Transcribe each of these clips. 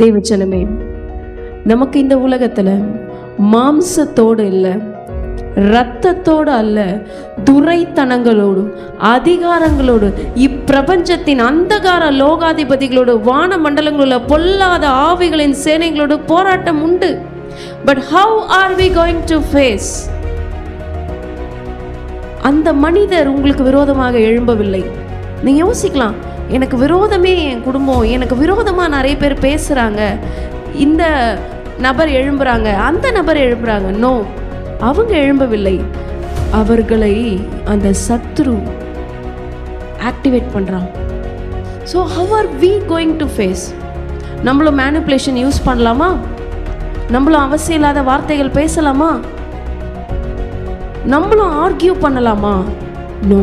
தேவச்சனமே நமக்கு இந்த உலகத்துல மாம்சத்தோடு இல்லை இரத்தத்தோடு அல்ல துரைத்தனங்களோடு அதிகாரங்களோடு இப்பிரபஞ்சத்தின் அந்தகார லோகாதிபதிகளோடு வான மண்டலங்களோட பொல்லாத ஆவிகளின் சேனைகளோடு போராட்டம் உண்டு. But how are we going to face அந்த மனிதர் உங்களுக்கு விரோதமாக எழும்பவில்லை. நீ யோசிக்கலாம். எனக்கு விரோதமே என் குடும்பம். எனக்கு விரோதமாக நிறைய பேர் பேசுகிறாங்க இந்த நபர் எழும்புறாங்க. அந்த நபர் எழும்புறாங்க. நோ அவங்க எழும்பவில்லை. அவர்களை அந்த சத்ரு ஆக்டிவேட் பண்ணுறான் so how are we going to face நம்மளும் மேனிப்புலேஷன் யூஸ் பண்ணலாமா? நம்மளும் அவசியம் இல்லாத வார்த்தைகள் பேசலாமா? நம்மளும் ஆர்கியூ பண்ணலாமா? No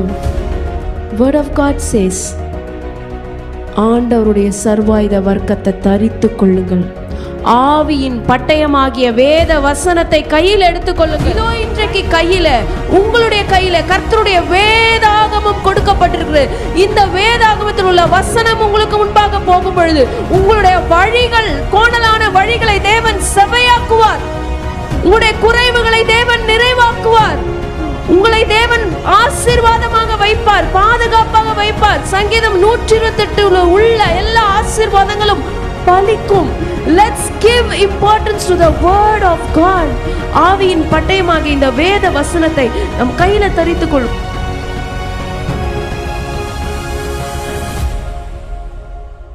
word of God says ஆண்டவருடைய சர்வாயுத வர்க்கத்தை தரித்து கொள்ளுங்கள். ஆவியின் பட்டயமாகிய வேத வசனத்தை கையில் எடுத்துக்கொள்ளுங்கள் இதோ இன்றைக்கு கையில உங்களுடைய கையில கர்த்தருடைய வேதாகமம் கொடுக்கப்பட்டிருக்கிறது. இந்த வேதாகமத்தில் உள்ள வசனம் உங்களுக்கு முன்பாக போகும் பொழுது உங்களுடைய வழிகள் கோணலான வழிகளை தேவன் செவையாக்குவார் உங்களுடைய குறைவுகளை தேவன் நிறைவாக்குவார். உங்களை தேவன் ஆசீர்வாதமாக வைப்பார். பாதுகாப்பாக வைப்பார். சங்கீதம் நூற்றி இருபத்தி உள்ள எல்லா ஆசீர்வாதங்களும் பலிக்கும். Let's give importance to the word of God ஆவியின் பட்டயமாக இந்த வேத வசனத்தை நம் கையில தரித்துக்